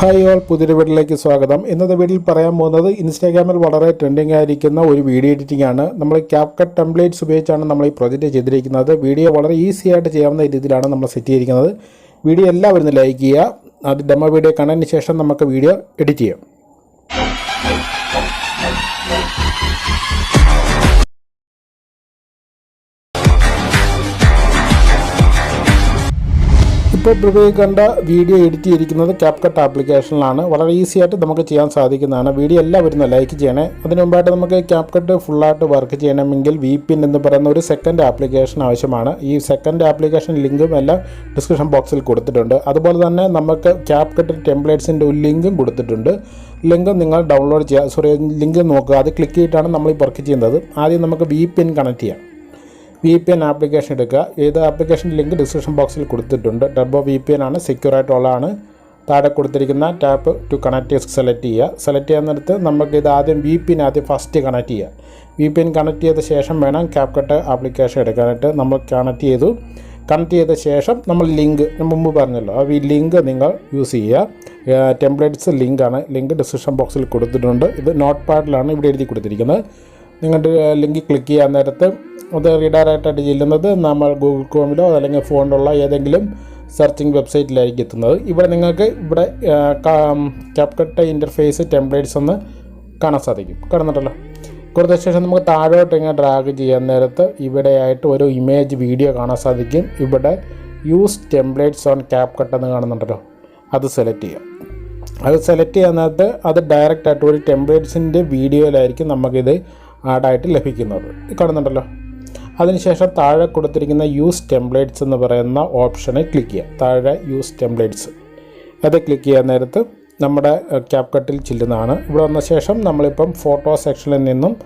Hi all പുതിയൊരു വീട്ടിലേക്ക് സ്വാഗതം. ഇന്നത്തെ വീട്ടിൽ പറയാൻ പോകുന്നത് ഇൻസ്റ്റാഗ്രാമിൽ വളരെ ട്രെൻഡിങ് ആയിരിക്കുന്ന ഒരു വീഡിയോ എഡിറ്റിംഗ് ആണ്. നമ്മൾ ക്യാപ്കട്ട് ടെംപ്ലേറ്റ്സ് ഉപയോഗിച്ചാണ് നമ്മൾ ഈ പ്രൊജക്റ്റ് ചെയ്തിരിക്കുന്നത്. വീഡിയോ വളരെ ഈസി ആയിട്ട് ചെയ്യാവുന്ന രീതിയിലാണ് നമ്മൾ സെറ്റ് ചെയ്തിരിക്കുന്നത്. വീഡിയോ എല്ലാവരും ലൈക്ക് ചെയ്യുക. അത് ഡെമോ വീഡിയോ കണ്ടതിന് ശേഷം നമുക്ക് വീഡിയോ എഡിറ്റ് ചെയ്യാം. ഇപ്പോൾ പ്രിവ്യൂ കണ്ട വീഡിയോ എഡിറ്റ് ചെയ്തിരിക്കുന്നത് ക്യാപ്കട്ട് ആപ്ലിക്കേഷനിലാണ്. വളരെ ഈസി ആയിട്ട് നമുക്ക് ചെയ്യാൻ സാധിക്കുന്നതാണ്. വീഡിയോ എല്ലാം എല്ലാവരും ലൈക്ക് ചെയ്യണേ. അതിന് മുമ്പായിട്ട് നമുക്ക് ക്യാപ്കട്ട് ഫുള്ളായിട്ട് വർക്ക് ചെയ്യണമെങ്കിൽ വി പിൻ എന്ന് പറയുന്ന ഒരു സെക്കൻഡ് ആപ്ലിക്കേഷൻ ആവശ്യമാണ്. ഈ സെക്കൻഡ് ആപ്ലിക്കേഷൻ ലിങ്കും എല്ലാം ഡിസ്ക്രിപ്ഷൻ ബോക്സിൽ കൊടുത്തിട്ടുണ്ട്. അതുപോലെ തന്നെ നമുക്ക് ക്യാപ്കട്ട് ടെംപ്ലേറ്റ്സിന്റെ ഒരു ലിങ്കും കൊടുത്തിട്ടുണ്ട്. ലിങ്ക് നിങ്ങൾ ഡൗൺലോഡ് ചെയ്യുക സോറി ലിങ്ക് നോക്കുക. അത് ക്ലിക്ക് ചെയ്തിട്ടാണ് നമ്മൾ ഈ വർക്ക് ചെയ്യുന്നത്. ആദ്യം നമുക്ക് വി പിൻ കണക്ട് ചെയ്യാം. വി പി എൻ ആപ്ലിക്കേഷൻ എടുക്കുക. ഏത് ആപ്ലിക്കേഷൻ ലിങ്ക് ഡിസ്ക്രിപ്ഷൻ ബോക്സിൽ കൊടുത്തിട്ടുണ്ട്. ടർബോ വി പി എൻ ആണ് സെക്യൂർ ആയിട്ടുള്ളതാണ്. താഴെ കൊടുത്തിരിക്കുന്ന ടാപ്പ് ടു കണക്ട് സെലക്ട് ചെയ്യുക. സെലക്ട് ചെയ്യുന്നിടത്ത് നമുക്ക് ഇത് ആദ്യം വി പി എൻ ആദ്യം ഫസ്റ്റ് കണക്ട് ചെയ്യുക വി പി എൻ കണക്ട് ചെയ്ത ശേഷം വേണം ക്യാപ് കട്ട് ആപ്ലിക്കേഷൻ എടുക്കാനായിട്ട് നമ്മൾ കണക്ട് ചെയ്തു. കണക്ട് ചെയ്ത ശേഷം നമ്മൾ ലിങ്ക് മുമ്പ് പറഞ്ഞല്ലോ ആ ഈ ലിങ്ക് നിങ്ങൾ യൂസ് ചെയ്യുക. ടെംപ്ലേറ്റ്സ് ലിങ്കാണ് ലിങ്ക് ഡിസ്ക്രിപ്ഷൻ ബോക്സിൽ കൊടുത്തിട്ടുണ്ട്. ഇത് നോട്ട് പാഡിലാണ് ഇവിടെ എഴുതി കൊടുത്തിരിക്കുന്നത്. നിങ്ങളുടെ ലിങ്ക് ക്ലിക്ക് ചെയ്യാൻ നേരത്ത് അത് റീഡയറക്റ്റായിട്ട് ചെല്ലുന്നത്. നമ്മൾ ഗൂഗിൾ ക്രോമിലോ അല്ലെങ്കിൽ ഫോണിലുള്ള ഏതെങ്കിലും സെർച്ചിങ് വെബ്സൈറ്റിലായിരിക്കും എത്തുന്നത്. ഇവിടെ നിങ്ങൾക്ക് ഇവിടെ ക്യാപ്കട്ട് ഇന്റർഫേസ് ടെംപ്ലേറ്റ്സ് ഒന്ന് കാണാൻ സാധിക്കും. കാണുന്നുണ്ടല്ലോ. കുറച്ച് ശേഷം നമുക്ക് താഴോട്ട് ഇങ്ങനെ ഡ്രാഗ് ചെയ്യാൻ നേരത്ത് ഇവിടെയായിട്ട് ഒരു ഇമേജ് വീഡിയോ കാണാൻ സാധിക്കും. ഇവിടെ യൂസ് ടെംപ്ലേറ്റ്സ് ഓൺ ക്യാപ്കട്ട് എന്ന് കാണുന്നുണ്ടല്ലോ. അത് സെലക്ട് ചെയ്യാം. അത് സെലക്ട് ചെയ്യാൻ നേരത്ത് അത് ഡയറക്റ്റായിട്ട് ഒരു ടെംപ്ലേറ്റ്സിന്റെ വീഡിയോയിലായിരിക്കും നമുക്കിത് ആഡായിട്ട് ലഭിക്കുന്നത്. കാണുന്നുണ്ടല്ലോ. അതിനുശേഷം താഴെ കൊടുത്തിരിക്കുന്ന യൂസ് ടെംപ്ലേറ്റ്സ് എന്ന് പറയുന്ന ഓപ്ഷനെ ക്ലിക്ക് ചെയ്യുക. താഴെ യൂസ് ടെംപ്ലേറ്റ്സ് അത് ക്ലിക്ക് ചെയ്യാൻ നേരത്ത് നമ്മുടെ ക്യാപ് കട്ടിൽ ചെല്ലുന്നതാണ്. ഇവിടെ വന്ന ശേഷം നമ്മളിപ്പം ഫോട്ടോ സെക്ഷനിൽ നിന്നും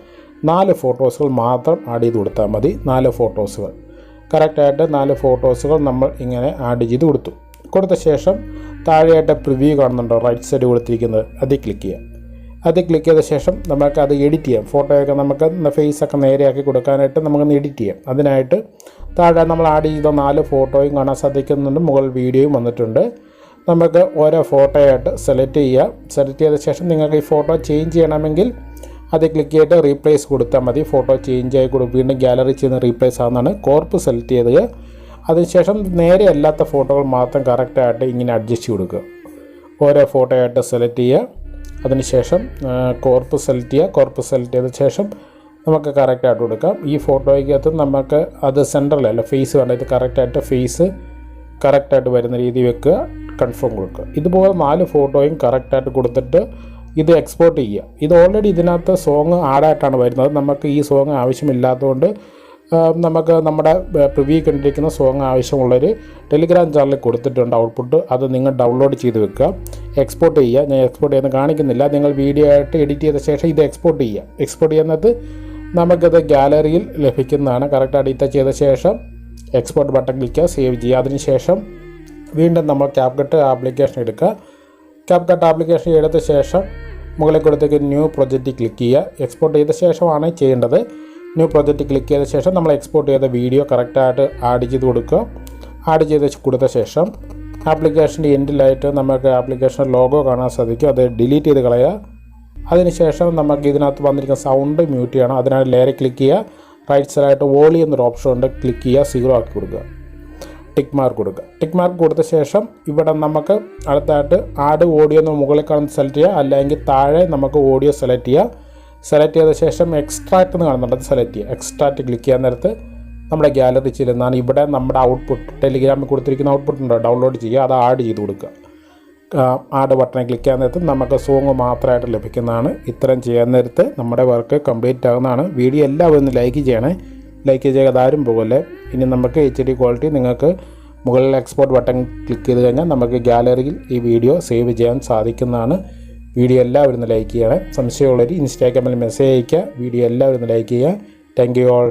നാല് ഫോട്ടോസുകൾ മാത്രം ആഡ് ചെയ്ത് കൊടുത്താൽ മതി. നാല് ഫോട്ടോസുകൾ കറക്റ്റായിട്ട് നാല് ഫോട്ടോസുകൾ നമ്മൾ ഇങ്ങനെ ആഡ് ചെയ്ത് കൊടുത്തു. കൊടുത്ത ശേഷം താഴെയായിട്ട് പ്രിവ്യൂ കാണുന്നുണ്ടോ? റൈറ്റ് സൈഡ് കൊടുത്തിരിക്കുന്നത്. അതിൽ ക്ലിക്ക് ചെയ്യാം അത് ക്ലിക്ക് ചെയ്ത ശേഷം നമുക്ക് അത് എഡിറ്റ് ചെയ്യാം. ഫോട്ടോയൊക്കെ നമുക്ക് ഫേസൊക്കെ നേരെയാക്കി കൊടുക്കാനായിട്ട് നമുക്കൊന്ന് എഡിറ്റ് ചെയ്യാം. അതിനായിട്ട് താഴെ നമ്മൾ ആഡ് ചെയ്ത നാല് ഫോട്ടോയും കാണാൻ സാധിക്കുന്നുണ്ട്. മുകൾ വീഡിയോയും വന്നിട്ടുണ്ട്. നമുക്ക് ഓരോ ഫോട്ടോയായിട്ട് സെലക്ട് ചെയ്യാം. സെലക്ട് ചെയ്ത ശേഷം നിങ്ങൾക്ക് ഈ ഫോട്ടോ ചേഞ്ച് ചെയ്യണമെങ്കിൽ അത് ക്ലിക്ക് ചെയ്തിട്ട് റീപ്ലേസ് കൊടുത്താൽ മതി. ഫോട്ടോ ചേഞ്ച് ആയി കൊടുക്കും വീണ്ടും ഗാലറി ചെയ്യുന്ന റീപ്ലേസ് ആവുന്നതാണ്. കോർപ്പ് സെലക്ട് ചെയ്ത് അതിനുശേഷം നേരെ അല്ലാത്ത ഫോട്ടോകൾ മാത്രം കറക്റ്റായിട്ട് ഇങ്ങനെ അഡ്ജസ്റ്റ് കൊടുക്കുക. ഓരോ ഫോട്ടോയായിട്ട് സെലക്ട് ചെയ്യുക. അതിനുശേഷം കോർപ്പ് സെലക്ട് ചെയ്യുക കോർപ്പ് സെലക്ട് ചെയ്ത ശേഷം നമുക്ക് കറക്റ്റായിട്ട് കൊടുക്കാം. ഈ ഫോട്ടോയ്ക്കകത്ത് നമുക്ക് അത് സെന്ററിലല്ല ഫേസ് വേണ്ട ഇത് കറക്റ്റായിട്ട് ഫേസ് കറക്റ്റായിട്ട് വരുന്ന രീതി വെക്കുക കൺഫേം കൊടുക്കുക. ഇതുപോലെ നാല് ഫോട്ടോയും കറക്റ്റായിട്ട് കൊടുത്തിട്ട് ഇത് എക്സ്പോർട്ട് ചെയ്യുക. ഇത് ഓൾറെഡി ഇതിനകത്ത് സോങ് ആഡായിട്ടാണ് വരുന്നത്. നമുക്ക് ഈ സോങ് ആവശ്യമില്ലാത്തതുകൊണ്ട് നമുക്ക് നമ്മുടെ പ്രിവ്യൂ കണ്ടിരിക്കുന്ന സോങ് ആവശ്യമുള്ളൊരു ടെലിഗ്രാം ചാനലിൽ കൊടുത്തിട്ടുണ്ട് ഔട്ട്പുട്ട് അത് നിങ്ങൾ ഡൗൺലോഡ് ചെയ്ത് വെക്കുക. എക്സ്പോർട്ട് ചെയ്യുക. ഞാൻ എക്സ്പോർട്ട് ചെയ്യുന്ന കാണിക്കുന്നില്ല. നിങ്ങൾ വീഡിയോ ആയിട്ട് എഡിറ്റ് ചെയ്ത ശേഷം ഇത് എക്സ്പോർട്ട് ചെയ്യുക. എക്സ്പോർട്ട് ചെയ്യുന്നത് നമുക്കത് ഗാലറിയിൽ ലഭിക്കുന്നതാണ്. കറക്റ്റ് എഡിറ്റ് ചെയ്ത ശേഷം എക്സ്പോർട്ട് ബട്ടൺ ക്ലിക്കുക സേവ് ചെയ്യുക. അതിനുശേഷം വീണ്ടും നമ്മൾ ക്യാപ്കട്ട് ആപ്ലിക്കേഷൻ എടുക്കുക. ക്യാപ്കട്ട് ആപ്ലിക്കേഷൻ എടുത്ത ശേഷം മുകളിൽ കൊടുത്തേക്ക് ന്യൂ പ്രൊജക്റ്റ് ക്ലിക്ക് ചെയ്യുക. എക്സ്പോർട്ട് ചെയ്ത ശേഷമാണ് ചെയ്യേണ്ടത്. ന്യൂ പ്രൊജക്റ്റ് ക്ലിക്ക് ചെയ്ത ശേഷം നമ്മൾ എക്സ്പോർട്ട് ചെയ്ത വീഡിയോ കറക്റ്റായിട്ട് ആഡ് ചെയ്ത് കൊടുക്കുക. ആഡ് ചെയ്ത് കൊടുത്ത ശേഷം ആപ്ലിക്കേഷന്റെ എൻഡിലായിട്ട് നമുക്ക് ആപ്ലിക്കേഷൻ ലോഗോ കാണാൻ സാധിക്കും. അത് ഡിലീറ്റ് ചെയ്ത് കളയുക. അതിനുശേഷം നമുക്ക് ഇതിനകത്ത് വന്നിരിക്കുന്ന സൗണ്ട് മ്യൂട്ട് ചെയ്യണം. അതിനായി ലേറെ ക്ലിക്ക് ചെയ്യുക. റൈറ്റ് സൈഡായിട്ട് വോളി എന്നൊരു ഓപ്ഷൻ ഉണ്ട്. ക്ലിക്ക് ചെയ്യുക. സീറോ ആക്കി കൊടുക്കുക. ടിക്ക് മാർക്ക് കൊടുക്കുക. ടിക്ക് മാർക്ക് കൊടുത്ത ശേഷം ഇവിടെ നമുക്ക് അടുത്തായിട്ട് ആഡ് ഓഡിയോ എന്ന് മുകളിൽ കാണുന്ന സെലക്ട് ചെയ്യുക. അല്ലെങ്കിൽ താഴെ നമുക്ക് ഓഡിയോ സെലക്ട് ചെയ്യുക. സെലക്ട് ചെയ്ത ശേഷം എക്സ്ട്രാക്ട് എന്ന് കാണുന്നുണ്ട്. അത് സെലക്ട് ചെയ്യുക. എക്സ്ട്രാക്ട് ക്ലിക്ക് ചെയ്യാൻ നേരത്ത് നമ്മുടെ ഗ്യാലറി ചെല്ലുന്നതാണ്. ഇവിടെ നമ്മുടെ ഔട്ട്പുട്ട് ടെലിഗ്രാമിൽ കൊടുത്തിരിക്കുന്ന ഔട്ട്പുട്ട് ഉണ്ടോ? ഡൗൺലോഡ് ചെയ്യുക. അത് ആഡ് ചെയ്ത് കൊടുക്കുക. ആഡ് ബട്ടണെ ക്ലിക്ക് ചെയ്യാൻ നേരത്ത് നമുക്ക് സോങ് മാത്രമായിട്ട് ലഭിക്കുന്നതാണ്. ഇത്രയും ചെയ്യാൻ നേരത്ത് നമ്മുടെ വർക്ക് കംപ്ലീറ്റ് ആകുന്നതാണ്. വീഡിയോ എല്ലാവരും ഒന്ന് ലൈക്ക് ചെയ്യണേ. ലൈക്ക് ചെയ്യാതെ ആരും പോകല്ലേ. ഇനി നമുക്ക് എച്ച് ഡി ക്വാളിറ്റി നിങ്ങൾക്ക് മുകളിൽ എക്സ്പോർട്ട് ബട്ടൺ ക്ലിക്ക് ചെയ്ത് കഴിഞ്ഞാൽ നമുക്ക് ഗാലറിയിൽ ഈ വീഡിയോ സേവ് ചെയ്യാൻ സാധിക്കുന്നതാണ്. വീഡിയോ എല്ലാവരും ലൈക്ക് ചെയ്യണേ. സംശയമുള്ളവർ ഇൻസ്റ്റാഗ്രാമിൽ മെസ്സേജ് അയയ്ക്കുക. വീഡിയോ എല്ലാവരും ലൈക്ക് ചെയ്യുക. Thank you all